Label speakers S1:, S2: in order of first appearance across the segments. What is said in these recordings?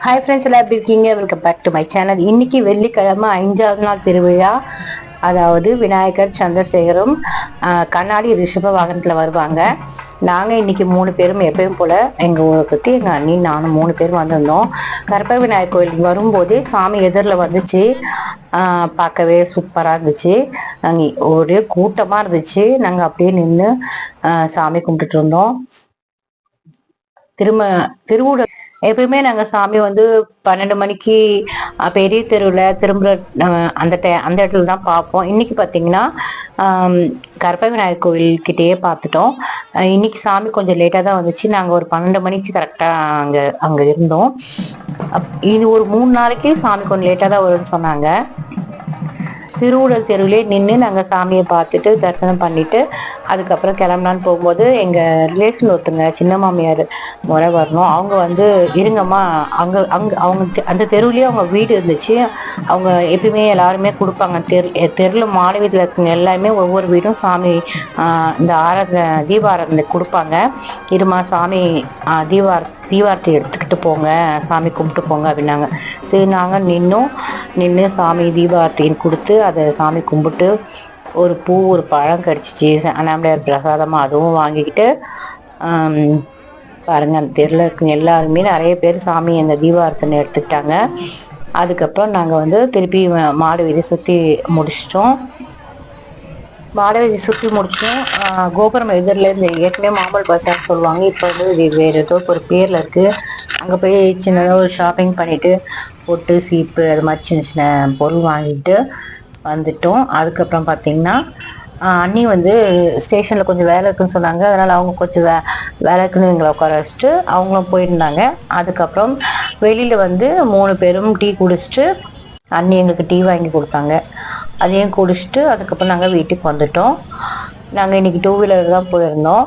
S1: Hi friends எல்லாம் எப்படி இருக்கீங்க? Welcome back to my channel இன்னைக்கு வெள்ளிக்கிழமை அஞ்சாவது நாள் திருவிழா. அதாவது விநாயகர் சந்திரசேகரும் கண்ணாடி ரிஷப வாகனத்தில் வருவாங்க. நாங்கள் இன்னைக்கு மூணு பேரும் எப்பயும் போல் எங்கள் ஊரை பற்றி எங்கள் அண்ணி நானும் மூணு பேரும் வந்திருந்தோம். கருப்ப விநாயகர் கோயிலுக்கு வரும்போதே சாமி எதிரில் வந்துச்சு. ஆஹ், பார்க்கவே சூப்பராக இருந்துச்சு. நாங்கள் ஒரே கூட்டமாக இருந்துச்சு. நாங்கள் அப்படியே நின்று சாமி கும்பிட்டுட்டு இருந்தோம். திரும்ப திருவுட எப்பயுமே நாங்க சாமி வந்து பன்னெண்டு மணிக்கு பெரிய தெருவில் திரும்புற அந்த டை அந்த இடத்துல தான் பார்ப்போம் இன்னைக்கு பார்த்தீங்கன்னா கருப்ப விநாயகர் கோயில்கிட்டயே பார்த்துட்டோம் இன்னைக்கு சாமி கொஞ்சம் லேட்டாக தான் வந்துச்சு. நாங்கள் ஒரு பன்னெண்டு மணிக்கு கரெக்டாக அங்கே அங்கே இருந்தோம். அப் இது ஒரு மூணு நாளைக்கு சாமி கொஞ்சம் லேட்டாக தான் வரும்னு சொன்னாங்க. திருவுடல் தெருவிலே நின்று நாங்கள் சாமியை பார்த்துட்டு தரிசனம் பண்ணிட்டு அதுக்கப்புறம் கிளம்பலான்னு போகும்போது எங்கள் ரிலேஷன் ஒருத்தங்க சின்ன மாமியார் முறை வரணும். அவங்க வந்து இருங்கம்மா அங்கே அங்கே அவங்க தெ- அந்த தெருவுலேயே அவங்க வீடு இருந்துச்சு. அவங்க எப்பயுமே எல்லாருமே கொடுப்பாங்க. தெரு தெருவில் மாலை வீட்டில் இருக்கவங்க எல்லாருமே ஒவ்வொரு வீடும் சாமி இந்த ஆராதனை தீபாராதனை கொடுப்பாங்க. இருமா சாமி தீபார தீபாரத்தை எடுத்துக்கிட்டு போங்க. சாமி கும்பிட்டு போங்க அப்படின்னாங்க. சரி நாங்கள் நின்னோம். நின்று சாமி தீபாரத்தின்னு கொடுத்து அதை சாமி கும்பிட்டு ஒரு பூ ஒரு பழம் கிடச்சிச்சு. அண்ணாமலையார் பிரசாதமாக அதுவும் வாங்கிக்கிட்டு பாருங்கள் அந்த தெருல இருக்குங்க எல்லாருமே. நிறைய பேர் சாமி அந்த தீபாரத்தனை எடுத்துக்கிட்டாங்க. அதுக்கப்புறம் நாங்கள் வந்து திருப்பி மாடு வீதி சுற்றி முடிச்சிட்டோம். மாடு வீதி சுற்றி முடிச்சிட்டோம். கோபுரம் எதிரில் இந்த ஏற்கனவே மாம்பழ பசார் சொல்லுவாங்க. இப்போ வந்து இது வேறு ஏதோ ஒரு பேரில் இருக்குது அங்கே போய் சின்னதாக ஒரு ஷாப்பிங் பண்ணிவிட்டு பொட்டு சீப்பு அது மாதிரி சின்ன சின்ன பொருள் வாங்கிட்டு வந்துட்டோம். அதுக்கப்புறம் பார்த்தீங்கன்னா அண்ணி வந்து ஸ்டேஷனில் கொஞ்சம் வேலை இருக்குன்னு சொன்னாங்க. அதனால் அவங்க கொஞ்சம் வே வேலை இருக்குன்னு எங்களை உட்கார வச்சுட்டு அவங்களும் போயிருந்தாங்க. அதுக்கப்புறம் வெளியில் வந்து மூணு பேரும் டீ குடிச்சிட்டு அண்ணி எங்களுக்கு டீ வாங்கி கொடுத்தாங்க. அதையும் குடிச்சிட்டு அதுக்கப்புறம் நாங்கள் வீட்டுக்கு வந்துட்டோம். நாங்கள் இன்றைக்கி டூ வீலர் தான் போயிருந்தோம்.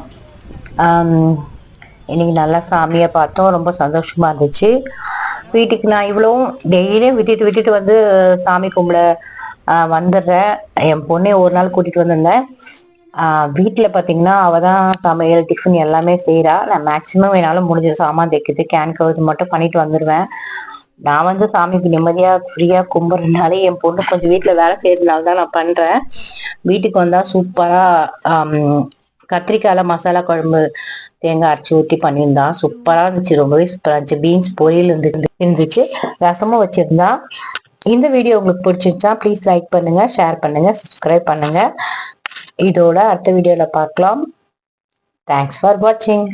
S1: இன்னைக்கு நல்லா சாமியை பார்த்தோம். ரொம்ப சந்தோஷமா இருந்துச்சு. வீட்டுக்கு நான் இவ்வளவும் டெய்லியும் விட்டுட்டு விட்டுட்டு வந்து சாமி கும்பிட வந்துடுறேன். என் பொண்ணை ஒரு நாள் கூட்டிட்டு வந்திருந்தேன். வீட்டில் பார்த்தீங்கன்னா அவள் தான் சமையல் டிஃபன் எல்லாமே செய்கிறா நான் மேக்ஸிமம் என்னால் முடிஞ்ச சாமான் தைக்கிறது கேன் கவுது மட்டும் பண்ணிட்டு வந்துடுவேன் நான் வந்து சாமிக்கு நிம்மதியாக ஃப்ரீயாக கும்பிட்றதுனால என் பொண்ணு கொஞ்சம் வீட்டில் வேலை செய்யறதுனால தான் நான் பண்ணுறேன் வீட்டுக்கு வந்தால் சூப்பராக கத்திரிக்காயில் மசாலா குழம்பு தேங்காய் அரைச்சி ஊற்றி பண்ணியிருந்தா சூப்பராக இருந்துச்சு. ரொம்பவே சூப்பராக இருந்துச்சு. பீன்ஸ் பொரியல் இருந்து இருந்துச்சு. ரசமும் வச்சிருந்தா. இந்த வீடியோ உங்களுக்கு பிடிச்சிருச்சா ப்ளீஸ் லைக் பண்ணுங்க ஷேர் பண்ணுங்க சப்ஸ்கிரைப் பண்ணுங்க. இதோட அடுத்த வீடியோவில் பார்க்கலாம். தேங்க்ஸ் ஃபார் வாட்சிங்